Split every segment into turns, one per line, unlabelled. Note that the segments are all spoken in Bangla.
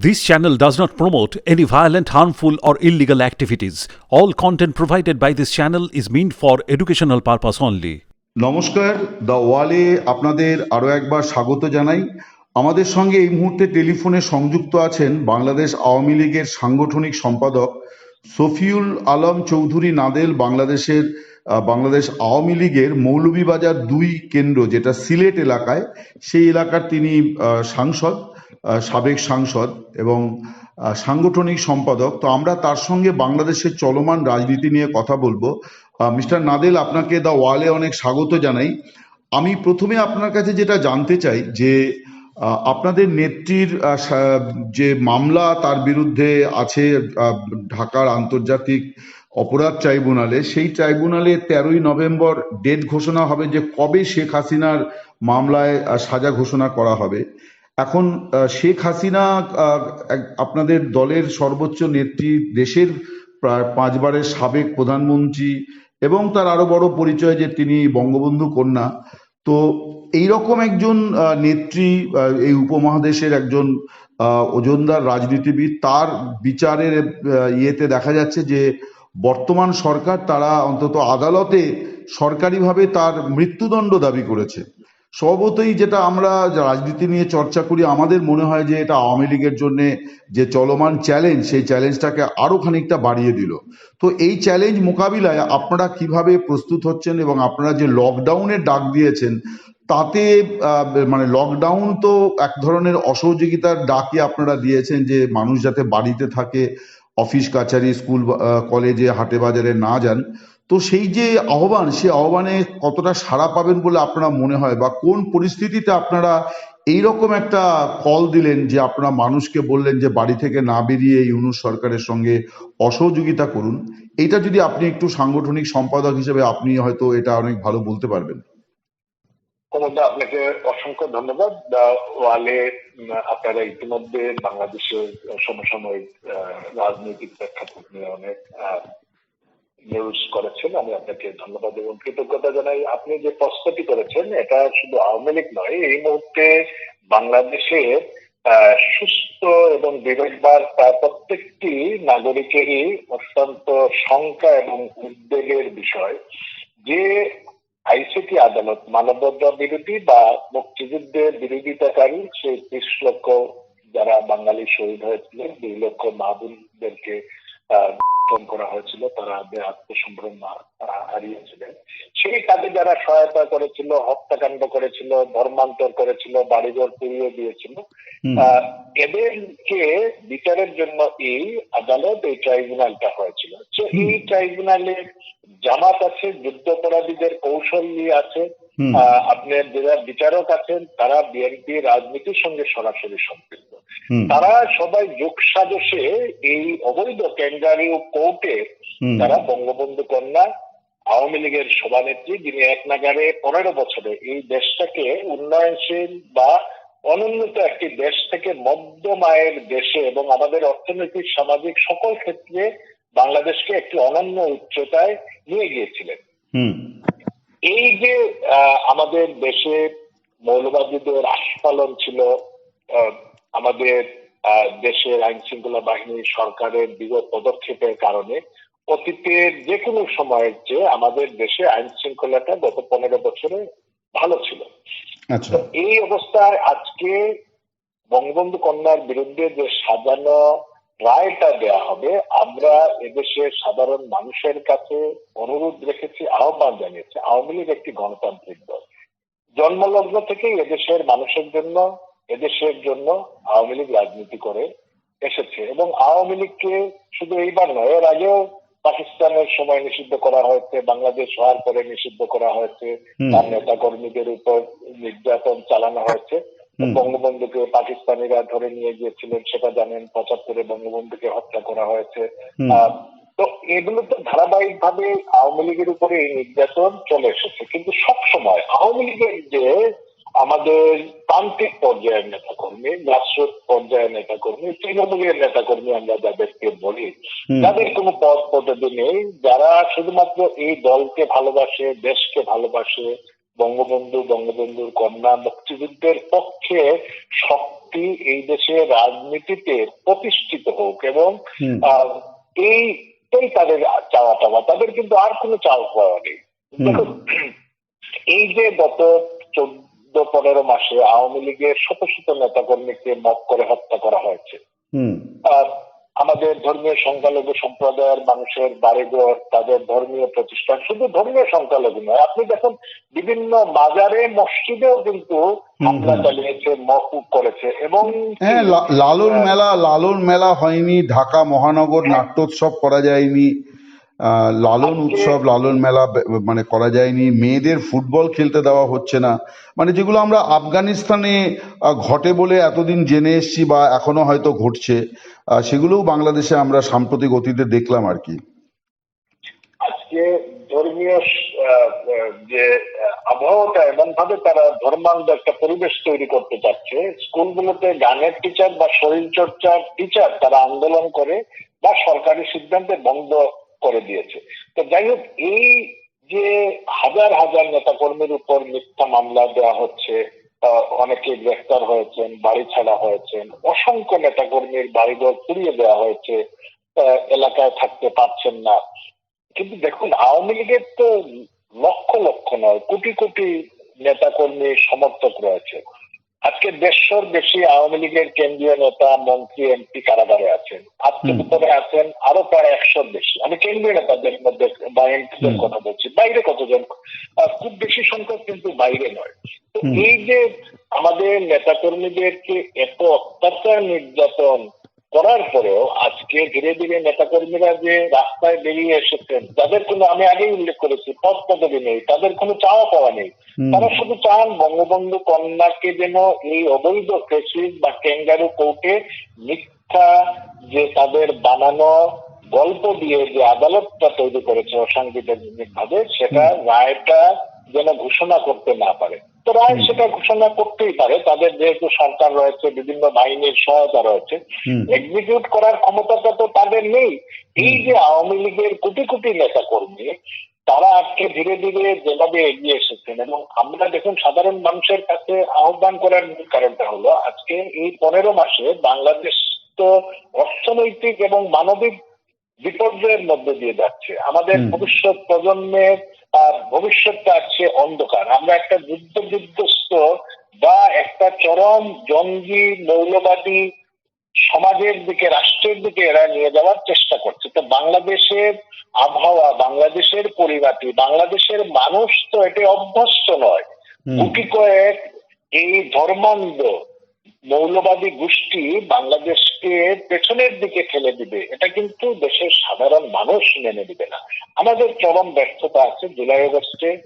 This channel does not promote any violent, harmful, or illegal activities. All content provided by this channel is meant for educational purpose only.
নমস্কার দ্য ওয়ালে আপনাদের আরও একবার স্বাগত জানাই আমাদের সঙ্গে এই মুহূর্তে টেলিফোনে সংযুক্ত আছেন বাংলাদেশ আওয়ামী লীগের সাংগঠনিক সম্পাদক সফিউল আলম চৌধুরী নাদেল বাংলাদেশের বাংলাদেশ আওয়ামী লীগের মৌলভীবাজার দুই কেন্দ্র যেটা সিলেট এলাকায় সেই এলাকার তিনি সাংসদ সাবেক সাংসদ এবং সাংগঠনিক সম্পাদক। তো আমরা তার সঙ্গে বাংলাদেশের চলমান রাজনীতি নিয়ে কথা বলব। মিস্টার নাদেল, আপনাকে দা ওয়ালে অনেক স্বাগত জানাই। আমি প্রথমে আপনার কাছে যেটা জানতে চাই যে আপনাদের নেত্রীর যে মামলা তার বিরুদ্ধে আছে ঢাকার আন্তর্জাতিক অপরাধ ট্রাইব্যুনালে, সেই ট্রাইব্যুনালে তেরোই নভেম্বর ডেট ঘোষণা হবে যে কবে শেখ হাসিনার মামলায় সাজা ঘোষণা করা হবে। এখন শেখ হাসিনা আপনাদের দলের সর্বোচ্চ নেত্রী, দেশের প্রায় পাঁচবারের সাবেক প্রধানমন্ত্রী এবং তার আরও বড় পরিচয় যে তিনি বঙ্গবন্ধু কন্যা। তো এইরকম একজন নেত্রী এই উপমহাদেশের একজন ওজনদার রাজনীতিবিদ, তার বিচারের ইয়েতে দেখা যাচ্ছে যে বর্তমান সরকার তারা অন্তত আদালতে সরকারিভাবে তার মৃত্যুদণ্ড দাবি করেছে। স্বভাবতই যেটা আমরা রাজনীতি নিয়ে চর্চা করি, আমাদের মনে হয় যে এটা আওয়ামী লীগের জন্য যে চলমান চ্যালেঞ্জ সেই চ্যালেঞ্জটাকে আরও খানিকটা বাড়িয়ে দিল। তো এই চ্যালেঞ্জ মোকাবিলায় আপনারা কীভাবে প্রস্তুত হচ্ছেন এবং আপনারা যে লকডাউনের ডাক দিয়েছেন, তাতে মানে লকডাউন তো এক ধরনের অসহযোগিতার ডাকই আপনারা দিয়েছেন যে মানুষ যাতে বাড়িতে থাকে, অফিস, কাছারি, স্কুল কলেজে হাটে বাজারে না যান। তো সেই যে আহ্বান সেই আহ্বানে কতটা সাড়া পাবেন বলে আপনারা মনে হয়? বা কোন পরিস্থিতিতে আপনারা এইরকম একটা কল দিলেন যে আপনারা মানুষকে বললেন যে বাড়ি থেকে না বেরিয়ে ইউনুস সরকারের সঙ্গে অসহযোগিতা করুন? এটা যদি আপনি একটু সাংগঠনিক সম্পাদক হিসেবে আপনি হয়তো এটা অনেক ভালো বলতে পারবেন।
আপনাকে অসংখ্য ধন্যবাদ। ওয়ালে আপনারা ইতিমধ্যে বাংলাদেশের সমসাময়িক রাজনৈতিক প্রেক্ষাপট নিয়ে অনেক নিউজ করেছেন, আমি আপনাকে ধন্যবাদ এবং কৃতজ্ঞতা জানাই। আপনি যে প্রশ্নটি করেছেন, এটা শুধু আওয়ামী লীগ নয়, এই মুহূর্তে বাংলাদেশের সুস্থ এবং বিবেকবার প্রায় প্রত্যেকটি নাগরিকেরই অত্যন্ত শঙ্কা এবং উদ্বেগের বিষয় যে আইসিটি আদালত মানবাধিকার বিরোধী বা মুক্তিযুদ্ধের বিরোধিতাকারী সেই ত্রিশ লক্ষ যারা বাঙালি শহীদ হয়েছিলেন, দুই লক্ষ মাহবুবদেরকে আহ, করা হয়েছিল তারা আত্মসম্ভ্রম হারিয়েছিলেন। সেই কাজে যারা সহায়তা করেছিল হত্যাকাণ্ড করেছিল ধর্মান্তর করেছিল বাড়িঘর পুড়িয়ে দিয়েছিল এদেরকে বিচারের জন্য এই আদালত এই ট্রাইব্যুনালটা হয়েছিল। তো এই ট্রাইব্যুনালে জামাত আছে যুদ্ধাপরাধীদের কৌশলী আছে
হুম।
আহ, আপনার যারা বিচারক আছেন তারা বিএনপি রাজনীতির সঙ্গে সরাসরি সম্পৃক্ত। তারা সবাই যোগ সাজসে এই অবৈধ ক্যাঙ্গারিও কোর্টে তারা বঙ্গবন্ধু কন্যা আওয়ামী লীগের সভানেত্রী যিনি এক নাগারে পনেরো বছরে এই দেশটাকে উন্নয়নশীল বা অনুন্নত একটি দেশ থেকে মধ্যম আয়ের দেশে এবং আমাদের অর্থনৈতিক সামাজিক সকল ক্ষেত্রে বাংলাদেশকে একটি অনন্য উচ্চতায় নিয়ে গিয়েছিলেন। এই যে আমাদের দেশে মৌলবাদীদের আস্ফালন ছিল আমাদের দেশের আইন শৃঙ্খলা বাহিনী সরকারের বিগত পদক্ষেপের কারণে অতীতের যে কোনো সময়ের চেয়ে আমাদের দেশে আইন শৃঙ্খলাটা গত পনেরো বছরে ভালো ছিল।
আচ্ছা।
এই অবস্থায় আজকে বঙ্গবন্ধু কন্যার বিরুদ্ধে যে সাজানো রায়টা দেয়া হবে। আমরা এদেশের সাধারণ মানুষের কাছে অনুরোধ রেখেছি আহ্বান জানিয়েছি। আওয়ামী লীগ একটি গণতান্ত্রিক দল। জন্মলগ্ন থেকেই এদেশের মানুষের জন্য এদেশের জন্য আওয়ামী লীগ রাজনীতি করে এসেছে এবং আওয়ামী লীগকে শুধু এইবার নয় এর আগেও পাকিস্তানের সময় নিষিদ্ধ করা হয়েছে বাংলাদেশ হওয়ার পরে নিষিদ্ধ করা হয়েছে। তার নেতা কর্মীদের উপর নির্যাতন চালানো হয়েছে। বঙ্গবন্ধুকে পাকিস্তানিরা ধরে নিয়ে গিয়েছিলেন সেটা জানেন পঁচাত্তরে বঙ্গবন্ধুকে হত্যা করা হয়েছে। তো এগুলো তো ধারাবাহিক ভাবে আওয়ামী লীগের উপরে এই নির্যাতন চলে এসেছে। কিন্তু সব সময় আওয়ামী লীগের যে আমাদের প্রান্তিক পর্যায়ের নেতা কর্মী গ্রাসরুট পর্যায়ের নেতা কর্মী তৃণমূলের নেতা কর্মী আমরা যাদেরকে বলি। যাদের কোনো পদ পদবি নেই যারা শুধুমাত্র এই দলকে ভালোবাসে দেশকে ভালোবাসে বঙ্গবন্ধু বঙ্গবন্ধুর কন্যা মুক্তিযুদ্ধের পক্ষে শক্তি এই দেশের রাজনীতিতে প্রতিষ্ঠিত হোক এবং এইটাই তাদের চাওয়া পাওয়া তাদের কিন্তু আর কোনো চাওয়া পাওয়া নেই। এই যে গত চোদ্দ পনেরো মাসে আওয়ামী লীগের শত শত নেতাকর্মীকে মত করে হত্যা করা হয়েছে। আর আমাদের ধর্মীয় সংখ্যালঘু সম্প্রদায়ের মানুষের বাড়িঘর তাদের ধর্মীয় প্রতিষ্ঠান শুধু ধর্মীয় সংখ্যালঘু নয় আপনি দেখুন বিভিন্ন বাজারে মসজিদেও কিন্তু হামলা চালিয়েছে মকুব করেছে এবং
হ্যাঁ লালন মেলা লালন মেলা হয়নি ঢাকা মহানগর নাট্যোৎসব করা যায়নি। লালন উৎসব লালন মেলা মানে করা যায়নি। মেয়েদের ফুটবল খেলতে দেওয়া হচ্ছে না। মানে যেগুলো আমরা আফগানিস্তানে ঘটে বলে এতদিন জেনে এসেছি বা এখনও হয়তো ঘটছে সেগুলোও বাংলাদেশে আমরা সাম্প্রতিক অতীতে দেখলাম আর কি।
আজকে ধর্মীয় যে আবহাওয়াটা এমন ভাবে তারা ধর্মান্ধ একটা পরিবেশ তৈরি করতে চাচ্ছে স্কুলগুলোতে গানের টিচার বা শরীর চর্চার টিচার তারা আন্দোলন করে বা সরকারি সিদ্ধান্তে বন্ধ করে দিয়েছে। তো যাই হোক এই যে হাজার হাজার নেতাকর্মীর উপর মিথ্যা মামলা দেওয়া হচ্ছে অনেকে গ্রেফতার হয়েছেন বাড়ি ছাড়া হয়েছেন অসংখ্য নেতাকর্মীর বাড়িঘর পুড়িয়ে দেওয়া হয়েছে এলাকায় থাকতে পারছেন না। কিন্তু দেখুন আওয়ামী লীগের তো লক্ষ লক্ষ নয় কোটি কোটি নেতাকর্মী সমর্থক রয়েছে। আজকে দেড়শোর বেশি আওয়ামী লীগের কেন্দ্রীয় নেতা মন্ত্রী এমপি কারাগারে আছেন। আজকে ভিতরে আছেন একশোর বেশি আমি কেন্দ্রীয় নেতাদের মধ্যে বা এমপিদের কথা বলছি বাইরে কতজন? খুব বেশি সংখ্যক কিন্তু বাইরে নয়। তো এই যে আমাদের নেতাকর্মীদেরকে এত অত্যাচার নির্যাতন করার পরেও আজকে ধীরে ধীরে নেতাকর্মীরা যে রাস্তায় বেরিয়ে এসেছেন যাদের কোনো আমি আগেই উল্লেখ করেছি পদ পদবি নেই তাদের কোনো চাওয়া পাওয়া নেই তারা শুধু চান বঙ্গবন্ধু কন্যাকে যেন এই অবৈধ ফেসিস বা ক্যাঙ্গারু কোর্টে মিথ্যা যে তাদের বানানো গল্প দিয়ে যে আদালতটা তৈরি করেছে অসাংবিধানিক ভাবে সেটা রায়টা যেন ঘোষণা করতে না পারে। তো রায় সেটা ঘোষণা করতেই পারে। তাদের যেহেতু সরকার রয়েছে বিভিন্ন বাহিনীর সহায়তা রয়েছে এক্সিকিউট করার ক্ষমতাটা তো তাদের নেই। এই যে আওয়ামী লীগের কোটি কোটি নেতা কর্মী তারা আজকে ধীরে ধীরে যেভাবে এগিয়ে এসেছেন এবং আমরা দেখুন সাধারণ মানুষের কাছে আহ্বান করার মূল কারণটা হলো আজকে এই পনেরো মাসে বাংলাদেশ তো অর্থনৈতিক এবং মানবিক বিপর্যয়ের মধ্যে দিয়ে যাচ্ছে। আমাদের ভবিষ্যৎ প্রজন্মের আর ভবিষ্যৎটা আছে অন্ধকার। আমরা একটা যুদ্ধ বিধ্বস্ত বা একটা চরম জঙ্গি মৌলবাদী সমাজের দিকে রাষ্ট্রের দিকে এরা নিয়ে যাওয়ার চেষ্টা করছে। তো বাংলাদেশের আবহাওয়া বাংলাদেশের পরিবাতি বাংলাদেশের মানুষ তো এতে অভ্যস্ত নয়। গুটি কয়েক এই ধর্মান্ধ মৌলবাদী গোষ্ঠী বাংলাদেশকে পেছনের দিকে ঠেলে দিবে এটা কিন্তু দেশের সাধারণ মানুষ মেনে দিবে না। আমাদের চরম ব্যর্থতা আছে জুলাই আগস্টে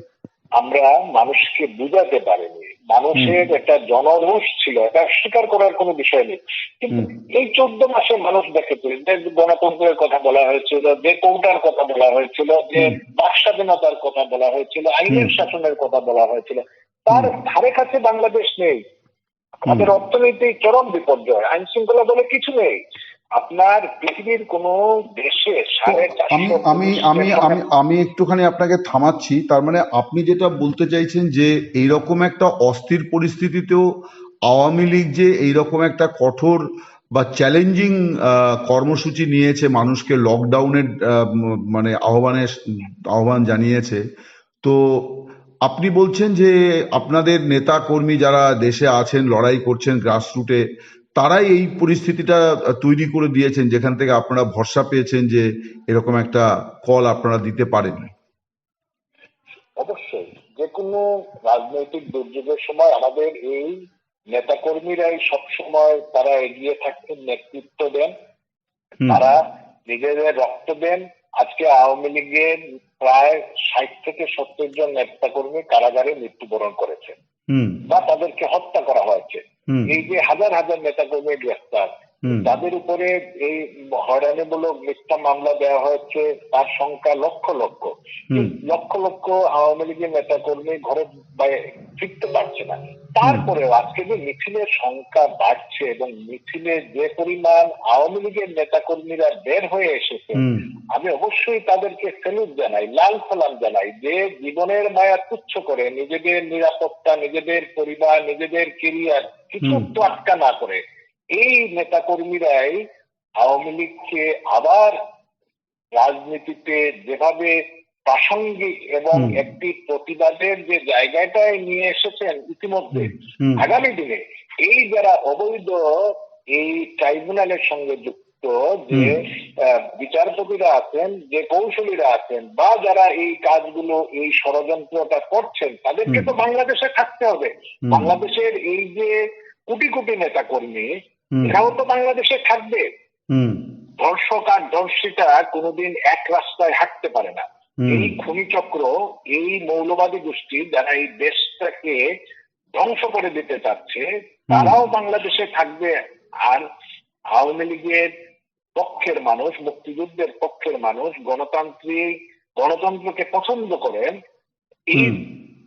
আমরা মানুষকে বুঝাতে পারিনি। মানুষের একটা জনরোষ ছিল এটা স্বীকার করার কোনো বিষয় নেই। কিন্তু এই চোদ্দ মাসে মানুষ দেখেছে যে গণতন্ত্রের কথা বলা হয়েছিল যে কৌটার কথা বলা হয়েছিল যে। বাক স্বাধীনতার কথা বলা হয়েছিল আইনের শাসনের কথা বলা হয়েছিল তার ধারে কাছে বাংলাদেশ নেই। আমাদের অর্থনীতি চরম বিপর্যয় আইন শৃঙ্খলা বলে কিছু নেই। আপনার পৃথিবীর কোন দেশে
আমি আমি আমি আমি আমি একটুখানি আপনাকে থামাচ্ছি তার মানে আপনি যেটা বলতে চাইছেন যে এইরকম একটা অস্থির পরিস্থিতিতেও আওয়ামী লীগ যে এইরকম একটা কঠোর বা চ্যালেঞ্জিং কর্মসূচি নিয়েছে মানুষকে লকডাউনের মানে আহ্বানের আহ্বান জানিয়েছে তো আপনি বলছেন যে আপনাদের নেতা কর্মী যারা দেশে আছেন লড়াই করছেন গ্রাসরুটে তারাই এই পরিস্থিতিটা তৈরি করে দিয়েছেন যেখান থেকে আপনারা ভরসা পেয়েছেন যে এরকম একটা কল আপনারা দিতে পারেন।
অবশ্যই যে কোনো রাজনৈতিক দুর্যোগের সময় আমাদের এই নেতাকর্মীরাই সবসময় তারা এগিয়ে থাকতেন নেতৃত্ব দেন তারা নিজেদের রক্ত দেন আজকে আওয়ামী লীগের প্রায় ষাট থেকে সত্তর জন নেতা কর্মী কারাগারে মৃত্যুবরণ করেছে বা তাদেরকে হত্যা করা হয়েছে। এই যে হাজার হাজার নেতা কর্মী
গ্রেফতার
তাদের উপরে এই হয়রানিমূলক মিথ্যা মামলা দেওয়া হয়েছে তার সংখ্যা লক্ষ লক্ষ। লক্ষ লক্ষ আওয়ামী লীগের নেতা কর্মী ঘরে ফিরতে পারছে না। তারপরেও আজকে যে মিছিলের সংখ্যা বাড়ছে এবং মিছিলে যে পরিমাণ আওয়ামী লীগের নেতা কর্মীরা বের হয়ে এসেছে আমি অবশ্যই তাদেরকে সেলুট জানাই লাল সালাম জানাই যে জীবনের মায়া তুচ্ছ করে নিজেদের নিরাপত্তা নিজেদের পরিবার নিজেদের কেরিয়ার কিছু
হুম।
তোয়াক্কা না করে এই নেতাকর্মীরাই আওয়ামী লীগকে আবার রাজনীতিতে যেভাবে প্রাসঙ্গিক এবং একটি প্রতিবাদের যে জায়গাটায় নিয়ে এসেছেন ইতিমধ্যে আগামী দিনে এই যারা অবৈধ এই ট্রাইব্যুনালের সঙ্গে যুক্ত যে বিচারপতিরা আছেন যে কৌশলীরা আছেন বা যারা এই কাজগুলো এই ষড়যন্ত্রটা করছেন তাদেরকে তো বাংলাদেশে থাকতে হবে। বাংলাদেশের এই যে কোটি কোটি নেতা কর্মী। এরাও তো বাংলাদেশে থাকবে। ধর্ষক আর ধর্ষিতা কোনোদিন এক রাস্তায় হাঁটতে পারে না। এই খনি চক্র এই মৌলবাদী গোষ্ঠী যারা এই দেশটাকে ধ্বংস করে দিতে চাচ্ছে তারাও বাংলাদেশে থাকবে। আর আওয়ামী লীগের পক্ষের মানুষ মুক্তিযুদ্ধের পক্ষের মানুষ গণতান্ত্রিক গণতন্ত্রকে পছন্দ করেন এই।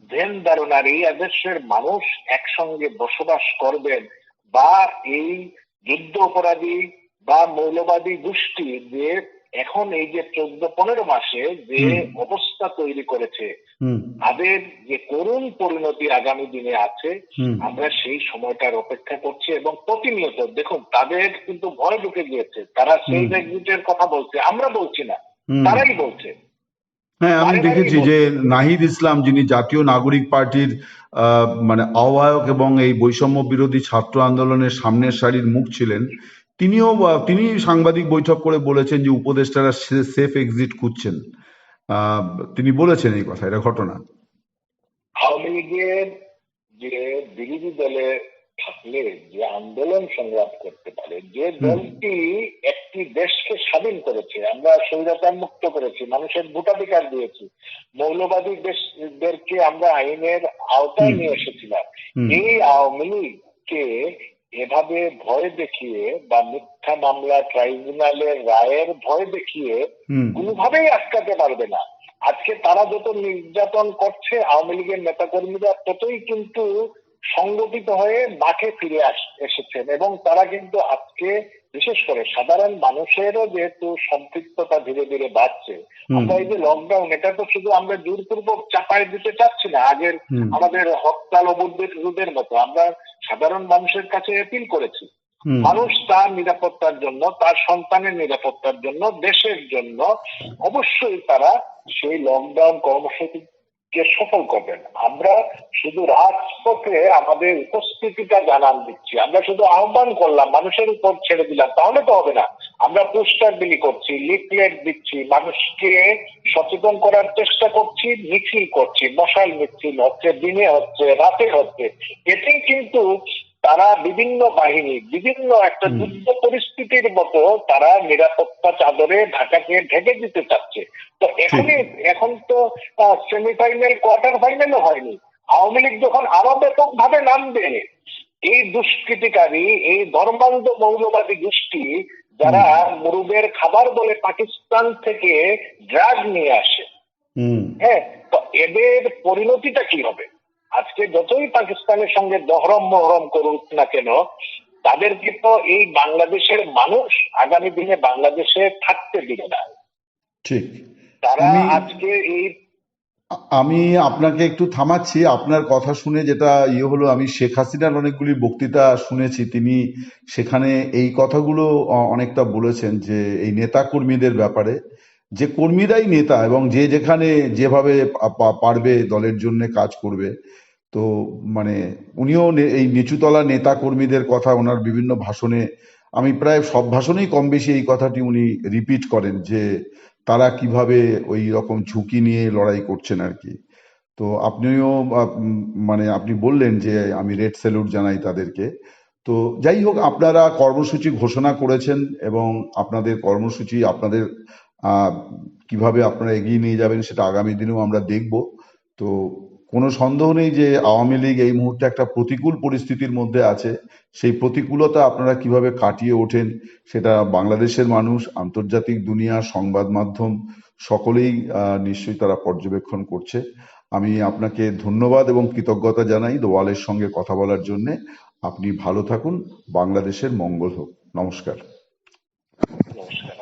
ধ্যান ধারণার এই আদর্শের মানুষ একসঙ্গে বসবাস করবেন বা এই যুদ্ধ অপরাধী বা মৌলবাদী গোষ্ঠী যে এখন এই যে চোদ্দ পনেরো মাসে যে অবস্থা তৈরি করেছে তাদের যে করুণ পরিণতি আগামী দিনে আছে আমরা সেই সময়টার অপেক্ষা করছি এবং প্রতিনিয়ত দেখুন তাদের কিন্তু ভয় ঢুকে গিয়েছে। তারা সেই কথা বলছে আমরা বলছি না তারাই বলছে।
হ্যাঁ আমি দেখেছি যে নাহিদ ইসলাম যিনি জাতীয় নাগরিক পার্টির মানে আহ্বায়ক এবং এই বৈষম্য বিরোধী ছাত্র আন্দোলনের সামনের সারির মুখ ছিলেন তিনিও তিনি সাংবাদিক বৈঠক করে বলেছেন যে উপদেষ্টারা সেফ এক্সিট খুঁজছেন। আহ, তিনি বলেছেন এই কথা এটা ঘটনা।
আওয়ামী লীগের যে বিরোধী দলে থাকলে যে আন্দোলন সংগ্রাম করতে পারে যে দলটি একটি দেশকে স্বাধীন করেছে আমরা স্বৈরাচার মুক্ত করেছি মানুষের ভোটাধিকার দিয়েছি মৌলবাদী দেশদেরকে আমরা আইনের আওতায় নিয়ে এসেছিলাম। এই আওয়ামী লীগকে এভাবে ভয় দেখিয়ে বা মিথ্যা মামলা ট্রাইব্যুনালের রায়ের ভয় দেখিয়ে কোনোভাবেই আটকাতে পারবে না। আজকে তারা যত নির্যাতন করছে আওয়ামী লীগের নেতাকর্মীরা ততই কিন্তু সংগঠিত হয়ে মাঠে ফিরে আস এসেছেন এবং তারা কিন্তু আজকে বিশেষ করে সাধারণ মানুষেরও যেহেতু সম্পৃক্ততা ধীরে ধীরে বাড়ছে। আমরা এই যে লকডাউন এটা তো শুধু আমরা জোরপূর্বক চাপায় দিতে চাচ্ছি না আগের আমাদের হরতাল অবরোধের মতো আমরা সাধারণ মানুষের কাছে অ্যাপিল করেছি। মানুষ তার নিরাপত্তার জন্য তার সন্তানের নিরাপত্তার জন্য দেশের জন্য অবশ্যই তারা সেই লকডাউন কর্মসূচিকে সফল করবেন। আমরা শুধু রাজপথে আমাদের উপস্থিতিটা জানান দিচ্ছি। আমরা শুধু আহ্বান করলাম, মানুষের উপর ছেড়ে দিলাম, তাহলে তো হবে না। আমরা পোস্টার বিলি করছি, লিফলেট দিচ্ছি, মানুষকে সচেতন করার চেষ্টা করছি, মিছিল করছি, মশাল মিছিল হচ্ছে, দিনে হচ্ছে, রাতে হচ্ছে। এতেই কিন্তু তারা বিভিন্ন বাহিনী বিভিন্ন একটা যুদ্ধ পরিস্থিতির মতো তারা নিরাপত্তা চাদরে ঢাকাকে ঢেকে দিতে চাচ্ছে। তো এখনই এখন তো সেমিফাইনাল কোয়ার্টার ফাইনালও হয়নি। আওয়ামী লীগ যখন আরও ব্যাপক ভাবে নামবে এই দুষ্কৃতিকারী এই ধর্মান্ধ মৌলবাদী গোষ্ঠী যারা মুরুবের খাবার বলে পাকিস্তান থেকে ড্রাগ নিয়ে আসে। হ্যাঁ তো এদের পরিণতিটা কি হবে? আজকে যতই পাকিস্তানের সঙ্গে দহরম মহরম করুক না কেন তাদেরকে তো এই বাংলাদেশের মানুষ আগামী দিনে বাংলাদেশে থাকতে দিবে না।
ঠিক।
তারা আজকে এই
আমি আপনাকে একটু থামাচ্ছি। আপনার কথা শুনে যেটা ইয়ে হলো আমি শেখ হাসিনার অনেকগুলি বক্তৃতা শুনেছি। তিনি সেখানে এই কথাগুলো অনেকটা বলেছেন যে এই নেতা কর্মীদের ব্যাপারে। যে কর্মীরাই নেতা এবং যে যেখানে যেভাবে পারবে দলের জন্য কাজ করবে তো মানে উনিও এই নিচুতলা নেতা কর্মীদের কথা, ওনার বিভিন্ন ভাষণে, আমি প্রায় সব ভাষণেই কম বেশি এই কথাটি উনি রিপিট করেন যে তারা কীভাবে ওই রকম ঝুঁকি নিয়ে লড়াই করছেন আর কি। তো আপনিও মানে আপনি বললেন যে আমি রেড স্যালুট জানাই তাদেরকে। তো যাই হোক, আপনারা কর্মসূচি ঘোষণা করেছেন এবং আপনাদের কর্মসূচি, আপনাদের কীভাবে আপনারা এগিয়ে নিয়ে যাবেন সেটা আগামী দিনেও আমরা দেখব। তো কোনো সন্দেহ নেই যে আওয়ামী লীগ এই মুহূর্তে একটা প্রতিকূল পরিস্থিতির মধ্যে আছে। সেই প্রতিকূলতা আপনারা কীভাবে কাটিয়ে ওঠেন সেটা বাংলাদেশের মানুষ, আন্তর্জাতিক দুনিয়া, সংবাদ মাধ্যম সকলেই নিশ্চয়ই তারা পর্যবেক্ষণ করছে। আমি আপনাকে ধন্যবাদ এবং কৃতজ্ঞতা জানাই দোয়ালের সঙ্গে কথা বলার জন্যে। আপনি ভালো থাকুন। বাংলাদেশের মঙ্গল হোক। নমস্কার।
নমস্কার।